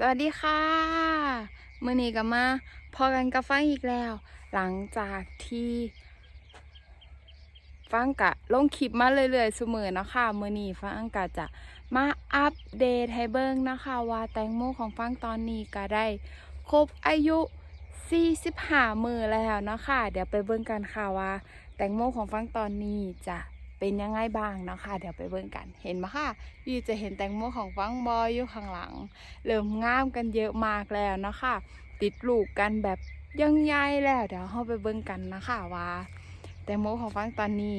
สวัสดีค่ะมื่อนี้ก็มาพอกันกับฟังอีกแล้ว หลังจากที่ฟังกะลงคลิปมาเรื่อยๆเสมอเนาะคะมื่อนี้ฟังกะจะมาอัปเดตให้เบิ่งนะคะว่าแตงโมของฟังตอนนี้ก็ได้ ครบอายุ45มือแล้วเนาะคะเดี๋ยวไปเบิ่งกันค่ะว่า แตงโมของฟังตอนนี้จะ เป็นยังไงบ้างเนาะคะเดี๋ยวไปเบิ่งกันเห็นไหมคะยูจะเห็นแตงโมของฟังบอยอยู่ข้างหลัง เริ่มงามกันเยอะมากแล้วเนาะคะติดลูกกันแบบยังใหญ่แล้วเดี๋ยวเราไปเบิ่งกันนะคะว่าแตงโมของฟังตอนนี้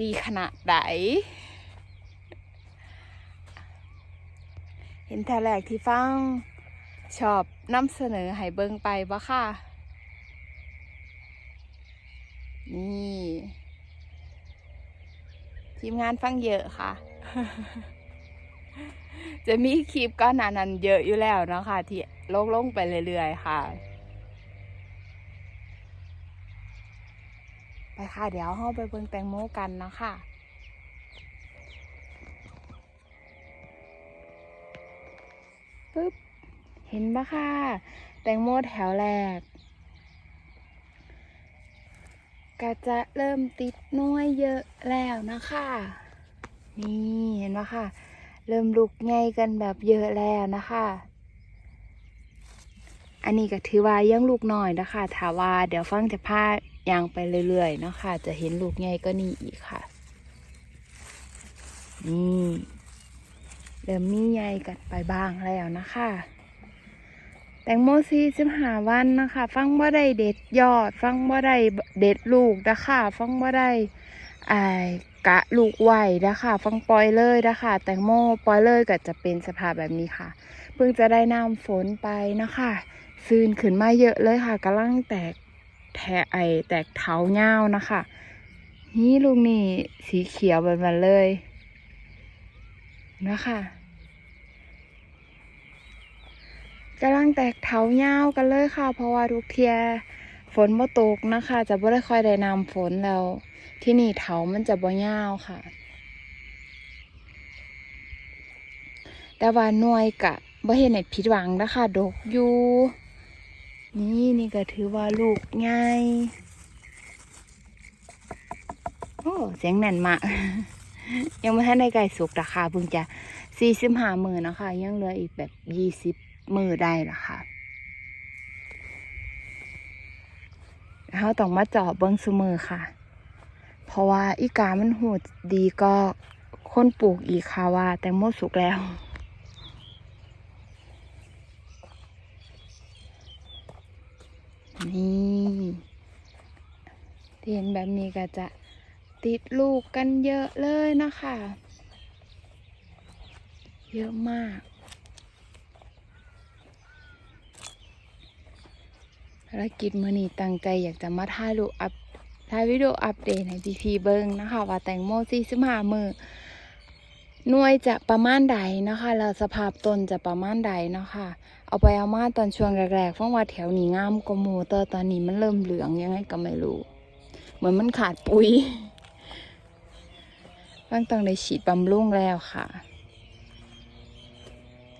ดีขนาดไหนเห็นแต่แรกที่ฟังชอบนำเสนอให้เบิ่งไปบ่ค่ะ นี่ทีมงานฟังเยอะค่ะ จะมีคลิปก้อนนานั้นเยอะอยู่แล้วเนาะค่ะ ที่ลงลงไปเรื่อยๆค่ะ ไปค่ะ เดี๋ยวเราไปเบิ่งแตงโมกันเนาะค่ะปึ๊บเห็นปะค่ะ แตงโมแถวแรก ก็จะเริ่มติดน้อยเยอะแล้วนะคะ นี่เห็นปะค่ะ เริ่มลุกใหญ่กันแบบเยอะแล้วนะคะ อันนี้ก็ถือว่ายังลูกน้อยนะคะถาว่าเดี๋ยวฟังจะพายางไปเรื่อยๆเนาะคะ จะเห็นลูกใหญ่ก็นี่อีกค่ะ นี่เริ่มมีใหญ่กันไปบ้างแล้วนะคะ แตงโมซีสิบหาวันนะคะ ฟังบ่ได้เด็ดยอด ฟังบ่ได้เด็ดลูกนะคะฟังบ่ได้ไอ้กะลูกไหวนะคะฟังปล่อยเลยนะคะแตงโมปล่อยเลยก็จะเป็นสภาพแบบนี้ค่ะ เพิ่งจะได้น้ำฝนไปนะคะซึนขึ้นมาเยอะเลยค่ะกำลังแตกแถไอแตกเถาเงานะคะ นี่ลูกนี่สีเขียวแบบนั้นเลยนะคะ กำลังแตกเถาเงากันเลยค่ะ เพราะว่าทุกเทียฝนบ่ตกนะคะ จะบ่ได้ค่อยได้นำฝนแล้ว ที่นี่เถามันจะบ่ยาค่ะ แต่ว่าหน่วยกะบ่เห็นให้ผิดหวังนะคะดกอยู่นี่นี่ก็ถือว่าลูกง่ายโอ้เสียงแน่นมาก ยังไม่ทันได้ไก่สุกราคาเพิ่งจะสี่สิบห้าหมือนะคะ ยังเหลืออีกแบบยี่สิบ มือได้ละค่ะเขาต้องมาจาะเบิ้งซุมือค่ะ เพราะว่าอีกามันหูดดีก็คนปลูกอีกค่ะว่า แตงโมสุกแล้วนี่เห็นแบบนี้ก็จะติดลูกกันเยอะเลยนะคะ เยอะมาการกิจมือนีตั้งใจอยากจะมาถ่ายรูปอัพถ่ายวิดีโออัปเดตให้พี่พีเบิ้งนะคะว่าแตงโมซีสิบห้ามือหน่วยจะประมาณใดนะคะแล้วสภาพต้นจะประมาณใดเนาะคะเอาไปเอามาตอนช่วงแรกๆฟังว่าแถวนี้งามกว่ามูแต่ตอนนี้มันเริ่มเหลืองยังไงก็ไม่รู้ เหมือนมันขาดปุ๋ยฟังต้องได้ฉีดบำรุงแล้วค่ะ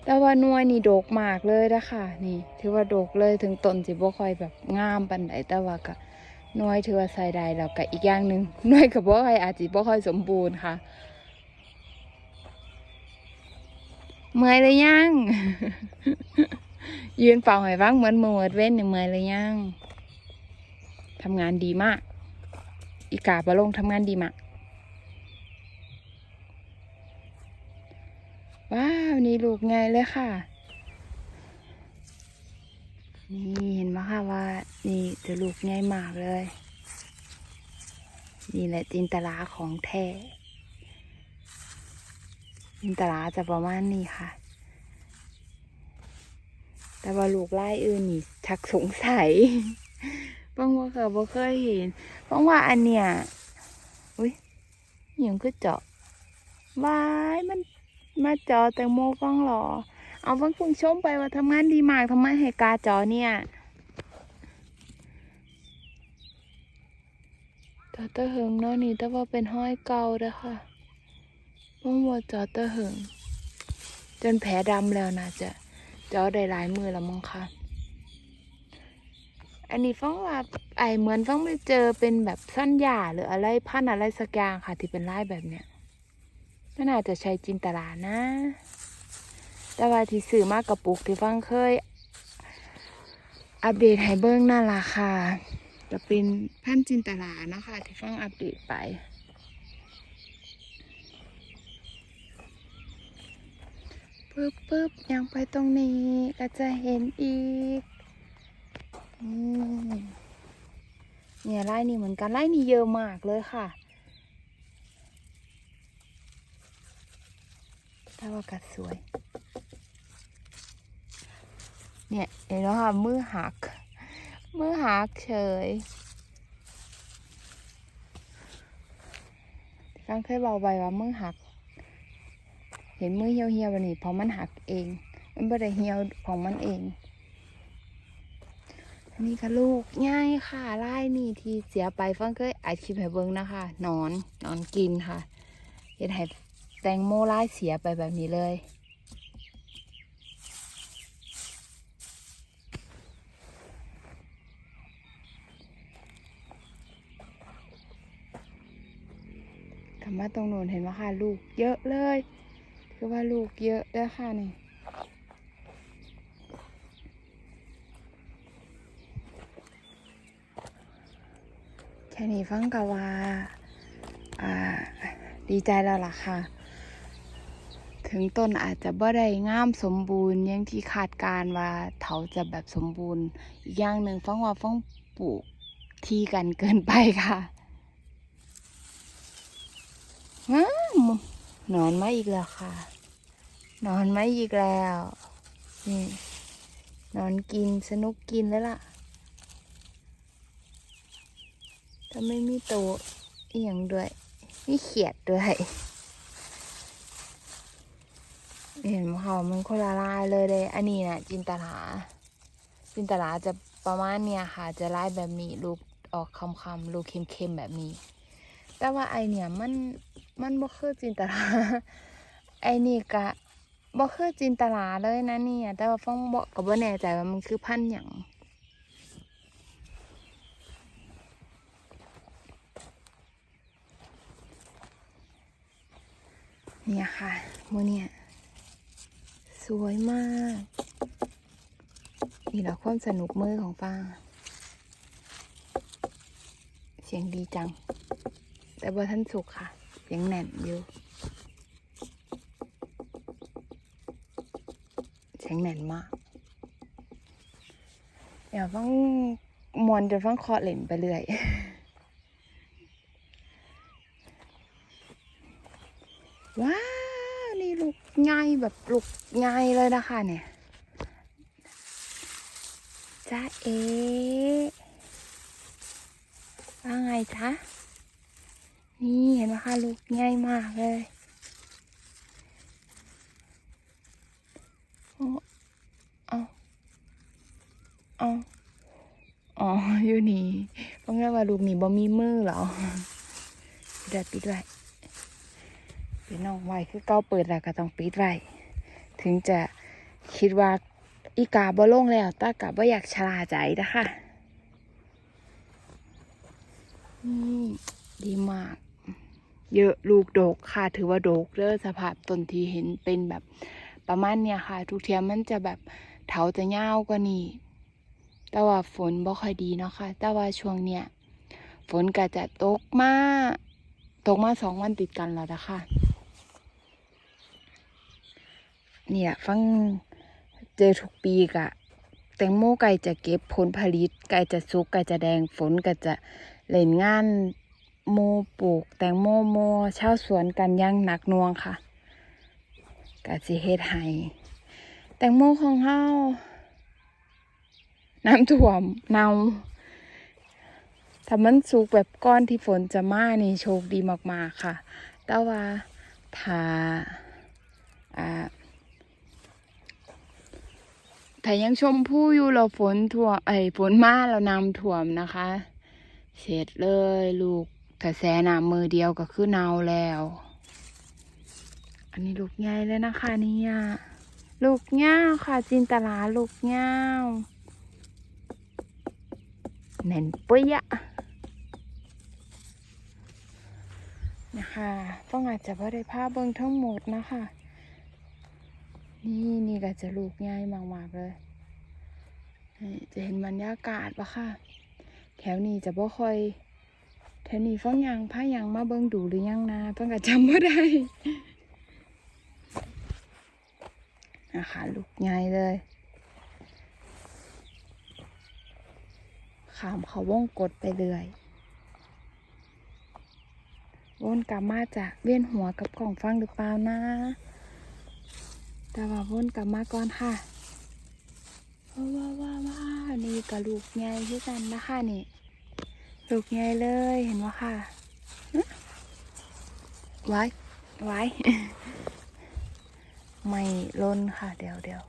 แต่ว่าน่วยนี่โดกมากเลยนะคะนี่ ถือว่าโดกเลยถึงต้นสิบ่ค่อยแบบงามปานใดแต่ว่าก็น่วยถือว่าใส่ได้แล้วก็อีกอย่างหนึ่งน่วยกับบ่ค่อยอาจสิบ่ค่อยสมบูรณ์ค่ะ เมื่อยเลยยังยืนเป่าให้ฟังเหมือนมือเว้นเนี่ยเมื่อยเลยยังทำงานดีมาก อีกาบะลงทำงานดีมาก ว้าวนี่ลูกไงเลยค่ะ นี่เห็นไหมคะว่า นี่จะลูกใหญ่มากเลย นี่แหละจินตลาของแท้จินตลาจะประมาณนี้ค่ะ แต่ว่าลูกไล่อื่นนี่ชักสงสัยบางว่าเคยบ่เคยเห็นบางว่าอันเนี้ยอุ้ยยังคือเจาะวายมัน มาจอแตงโมฟังหรอ เอาฟังคุณชมไปว่าทำงานดีมากทำไมให้กาจอเนี่ยจอตะเหิงเนาะนี่แต่ว่าเป็นห้อยเก่าเด้อค่ะบางว่าจอตะเหิงจนแผลดำแล้วนะจะจอได้หลายมือแล้วมั้งคะอันนี้ฟังว่าไอเหมือนฟังไม่เจอเป็นแบบสั้นหย่าหรืออะไรพันอะไรสักอย่างค่ะ ที่เป็นลายแบบเนี้ย ก็น่าจะใช้จินตลานะ แต่ว่าที่สื่อมากกระปุกที่ฟังเคย อัปเดตให้เบิ้งนั่นล่ะค่ะจะเป็นพันจินตลานะคะที่ฟังอัปเดตไปปึ๊บปึ๊บยังไปตรงนี้ก็จะเห็นอีกอืมเนี่ยไล่นี่เหมือนกันไล่นี่เยอะมากเลยค่ะ ถ้าว่ากัดสวย เนี่ยเห็นแล้วค่ะมือหัก มือหักเฉยฟังเคยบอกไปว่ามือหัก เห็นมือเหี่ยวเหี่ยวๆแบบนี้เพราะมันหักเอง มันไม่ได้เหี่ยวของมันเองนนี้ก็ลูกง่ายค่ะไล่นี่ที่เสียไปฟังเคยอัดคลิปให้เบิ้งนะคะนอนนอนกินค่ะเห็นให้ แตงโมไล่เสียไปแบบนี้เลย กลับมาตรงโน้นเห็นไหมคะลูกเยอะเลย คือว่าลูกเยอะด้อค่ะนี่แค่นี้ฟังกะว่า อ่า ดีใจแล้วล่ะค่ะ ถึงต้นอาจจะบ่ได้งามสมบูรณ์ยังที่คาดการว่าเขาจะแบบสมบูรณ์ อีกอย่างหนึ่งฟังว่าฟังปลูกที่กันเกินไปค่ะว้านอนมาอีกแล้วค่ะ นอนมาอีกแล้วนี่นอนกินสนุกกินแล้วล่ะถ้าไม่มีโตวอหย่างด้วย มีเขียดด้วย เห็นไหมคะมันคนละลายเลยเลย อันนี้นะจินตลา จินตลาจะประมาณเนี้ยค่ะ จะลายแบบนี้ลูกออกคำๆลูกเค็มๆแบบนี้ แต่ว่าไอเนี่ยมันมันบ่คือจินตลา ไอนี่กะบ่คือจินตลาเลยนะเนี่ย แต่ว่าฟ้องบ่ก็บ่แน่ใจว่ามันคือพันธุ์หยังเนี่ยค่ะมือเนี่ย สวยมาก นี่แหละความสนุกมือของฟ้า เสียงดีจัง แต่ว่ท่านสุกค่ะ ยังแน่นอยู่ เสียงแน่นมากเดี๋ยวฟังมวนจะฟังคอเล่นไปเรื่อยว้า ลูกง่ายแบบลูกง่ายเลยนะคะเนี่ยจ้าเอว่าไงจ๊ะนี่เห็นไหมคะลูกง่ายมากเลยโอ้เอาเอาอ๋อ อยู่นี่เพราะงั้นว่าลูกนี่บ่มีมือเหรอปิดไว้ปิดไว้ ปิดน้องไว้คือเก้าเปิดแล้วก็ต้องปิดไว้ถึงจะคิดว่าอีกาบ่ลงแล้วแตากาบ่อยากชลาใจนะคะนี่ดีมาก เยอะลูกโดกค่ะถือว่าโดกเด้อสภาพต้นที่เห็นเป็นแบบประมาณเนี้ยค่ะ ทุกเทียมมันจะแบบเถาจะยากว่านี้แต่ว่าฝนบ่ค่อยดีเนาะค่ะ แต่ว่าช่วงเนี้ยฝนก็จะตกมาตกมาสองวันติดกันแล้วนะคะ เนี่ยฟังเจอทุกปีกะ แตงโมไก่จะเก็บผลผลิต ไก่จะสุกไก่จะแดงฝนก็จะเล่นงานโมปลูก แตงโมโมชาวสวนกันอยังหนักน่วงค่ะกะสิเฮ็ดให้แตงโมของเฮาน้ำท่วมเนาถ้ามันสุกแบบก้อนที่ฝนจะมานี่โชคดีมากๆค่ะ แต่ว่าถ้าอ่า ถ้ายังชมพู่อยู่เราฝนท่วมไอ้ฝนมาเราน้ำท่วมนะคะ เสร็จเลยลูกถ้าแสน้ำมือเดียวก็คือเนาแล้ว อันนี้ลูกใหญ่เลยนะคะเนี่ยลูกเง่าค่ะ จินตลาลูกเง่าวแน่นปุ้ยอะนะคะ ต้องอาจจะไม่ได้ภาพเบิ่งทั้งหมดนะคะ นี่นี่ก็จะลูกง่ายมากๆเลย จะเห็นบรรยากาศปะค่ะ แถวนี้จะบ่ค่อยแถวนี้ฟังยังพายังมาเบิ่งดูหรือยังนะเพิ่งก็จำไม่ได้นะคะลูกใหญ่เลยขามเขาวงกดไปเรื่อยวนกลับมาจากเวียนหัวกับกล่องฟังหรือเปล่านะ แต่ว่าวนกลับมาก่อนค่ะว้าวว้าวว้าวนี่กับลูกใหญ่ที่กันนะคะนี่ ลูกใหญ่เลยเห็นไหมค่ะไว้ไว้ไม่ล้นค่ะ เดี๋ยวเดี๋ยว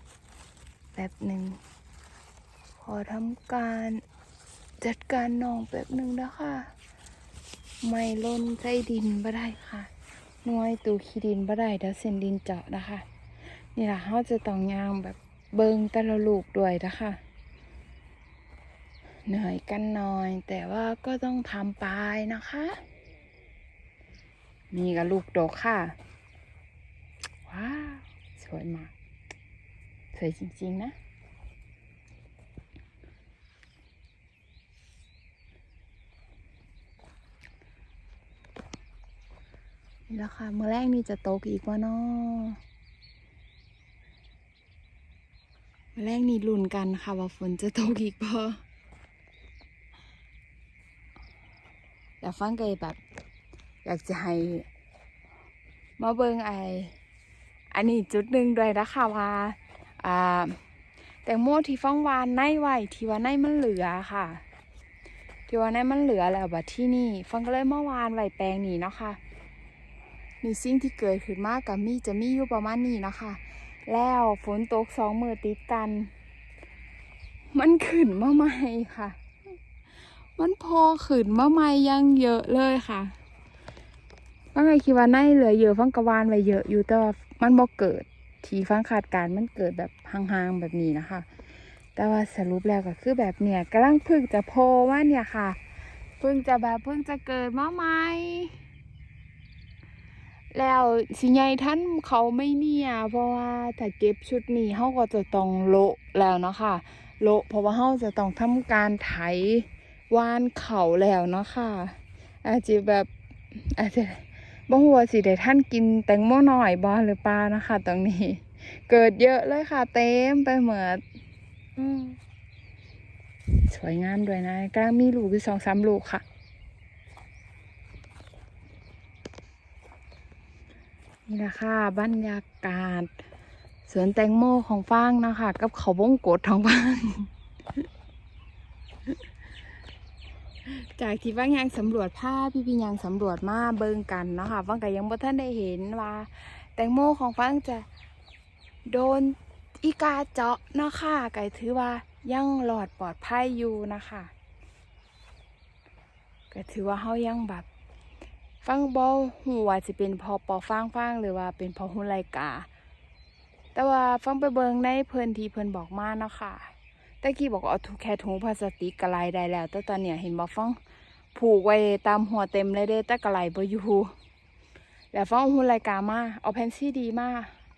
แป๊บหนึ่งขอทำการจัดการน้องแป๊บหนึ่งนะคะไม่ล้นใจดินบ่ได้ค่ะน่วยตูขี้ดินบ่ได้เดี๋ยวเส้นดินเจาะนะคะ นี่แหละเขาจะต้องยางแบบเบิงแต่ละลูกด้วยนะคะเหนื่อยกันหน่อย แต่ว่าก็ต้องทำไปนะคะนี่กับลูกดกค่ะ ว้าว สวยมาก สวยจริงๆนะ นี่แหละค่ะเมื่อแรกนี่จะตกอีกว่านาะเมื่อ แรกนี่ลุ้นกันค่ะว่าฝนจะตกอีกพอแต่ฟังเกยแบบ อยากจะให้มาเบิงไออันนี้จุดหนึ่งด้วยนะคะว่าอ่าแตงโมที่ฟ้องวานในไว้ที่ว่าในมันเหลือค่ะ ที่ว่าในมันเหลือแล้วบัดที่นี่ฟังก็เลยเมื่อวานไหวแปลงนี้เนาะค่ะนี่สิ่งที่เกิดขึ้นมากกับมีจะมีอยู่ประมาณนี้เนาะคะ แล้วฝนตกสองมือติดกัน มันขึ้นมาใหม่ค่ะ มันพอขึ้นมาใหม่ยังเยอะเลยค่ะฟังไงคิดว่าในเหลือเยอะฟังกวานไว้เยอะอยู่แต่ว่ามันบ่เกิดทีฟังขาดการมันเกิดแบบห่างๆแบบนี้นะคะ แต่ว่าสรุปแล้วก็คือแบบเนี่ยกำลังพึ่งจะโพว่าเนี่ยค่ะ พึ่งจะแบบพึ่งจะเกิดมาใหม่ แล้วสิใหญ่ท่านเขาไม่เนี่ยเพราะว่าถ้าเก็บชุดนี้เขาก็จะต้องโละแล้วเนาะค่ะโละเพราะว่าเขาจะต้องทำการไถวานเขาแล้วเนาะค่ะอาจจะแบบอาจจะบ่หัวสิได้ท่านกินแตงโมหน่อยบ่หรือเปล่านะคะ ตรงนี้ เกิดเยอะเลยค่ะ เต็มไปเหมดอืมสวยงามด้วยนะกลังมีลูกอยู่สองสามลูกค่ะ นี่แหละค่ะบรรยากาศ สวนแตงโมของฟางนะคะกับเขาวงกดของฟางจากที่ว่างยางสำรวจภาพพี่พี่ยางสำรวจมาเบิงกันเนาะคะฟังก็ยังบ่ท่านได้เห็นว่า แตงโมของฟังจะโดนอีกาเจาะเนาะค่ะก็ถือว่ายังหลอดปลอดภัยอยู่นะคะก็ถือว่าเฮายังแบบ ฟังบ่ฮู้ว่าสิเป็นพอปอฟางฟางหรือว่าเป็นพอหุ่นไรกา แต่ว่าฟังไปเบิงในเพิ่นที่เพิ่นบอกมาเนาะค่ะตะกี้บอกเอาถุงแค่ถุงพลาสติกกระไรได้แล้ว แต่ตอนเนี้ยเห็นบ่ฟังผูกไว้ตามหัวเต็มเลยเด้แต่กระไรบ่อยู่แล้วฟังหุ่นไรกามาเอาแผ่นซีดีมา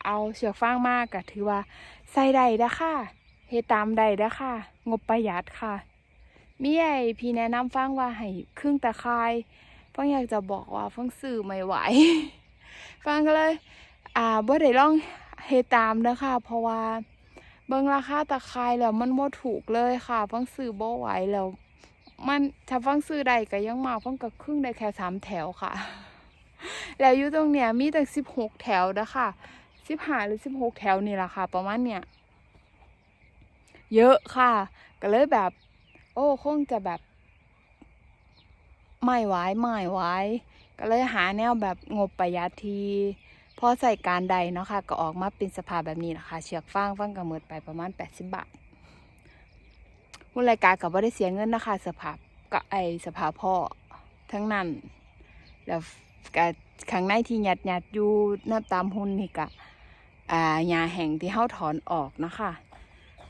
เอาเชือกฟางมาก็ถือว่าใส่ได้ด้ค่ะเฮตามได้ด้ค่ะ งบประหยัดค่ะมีไอพี่แนะนำฟังว่าให้ครึ่งตะไค ร้ฟังอยากจะบอกว่าฟังซื้อไม่ไหว ฟังก็เลย อ่าบ่ได้ลองเฮตามเด้อค่ะเพราะว่าเบิ่งราคาตะไคร้แล้วมันบ่ถูกเลยค่ะฟังซื้อบ่ไหวแล้ว มันถ้าฟังซื้อได้ก็ยังมาฟังก็ครึ่งได้แค่สามแถวค่ะ แล้วอยู่ตรงเนี้ยมีแตั้งสิบหกแถวนะคะสิบห้าหรือสิบหกแถวนี่แหละค่ะ ประมาณเนี้ยเยอะค่ะ ก็เลยแบบ โอ้คงจะแบบ ไม่ไหวไม่ไหวก็เลยหาแนวแบบงบประหยัดทีพอใส่การใดเนาะค่ะ ก็ออกมาเป็นสภาพแบบนี้แหละคะ เชือกฟางฟางกระเมิดไปประมาณ 80 บาทหุ้นรายการกับว่าได้เสียเงินนะคะสภาพก็ไอสภาพพ่อทั้งนั้น แล้วกะข้างในที่หยัดหยัดอยู่นับตามหุ่นนี่กะอ่าหญ้าแห้งที่เฮาถอนออกนะคะ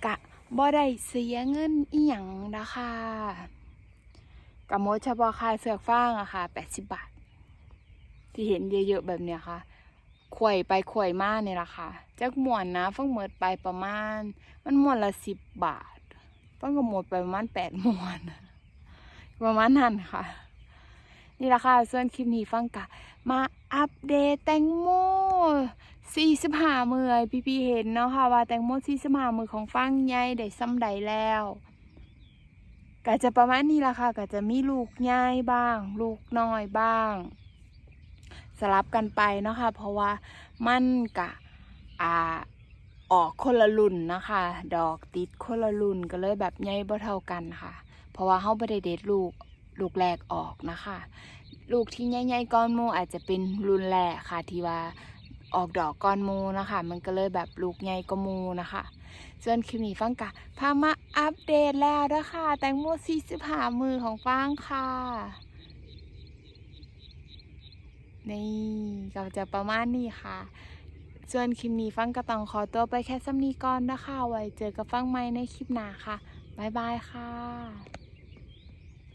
กะบ่ได้เสียเงินอีหยังนะคะ กะหมดเฉพาะค่าเสือกฟางอะค่ะ80บาท ที่เห็นเยอะๆแบบเนี้ยค่ะขวยไปขวยมาเนี่ยละค่ะจักหมวนนะฟังหมดไปประมาณ มันหมวนละสิบบาทฟังก็หมดไปประมาณแปดหมวนประมาณนั้นค่ะ นี่ละค่ะส่วนคลิปนี้ฟังกะ มาอัปเดตแตงโม45มือให้พี่ๆเห็นเนาะค่ะว่าแตงโม45มือของฟังใหญ่ได้ซ้ำใดแล้ว ก็จะประมาณนี้ละค่ะ ก็จะมีลูกใหญ่บ้าง ลูกน้อยบ้าง สลับกันไปเนาะค่ะเพราะว่ามันกะอ่าออกคนละรุ่นนะคะ ดอกติดคนละรุ่นก็เลยแบบใหญ่บ่เท่ากันค่ะ เพราะว่าเฮาบ่ได้เด็ดลูกลูกแรกออกนะคะ ลูกที่ใหญ่ๆก้อนหมูอาจจะเป็นรุ่นแรกค่ะที่ว่าออกดอกก้อนหมูนะคะ มันก็เลยแบบลูกใหญ่กว่าหมูนะคะ ส่วนคลิปนี้ฟังกะพามาอัปเดตแล้วนะคะแตงโม45มือของฟังค่ะ นี่ก็จะประมาณนี้ค่ะส่วนคลิปนี้ฟังกะต้องขอตัวไปแค่ซ้ำนี้ก่อนนะคะ ไว้เจอกับฟังใหม่ในคลิปหน้าค่ะ บ๊ายบายค่ะ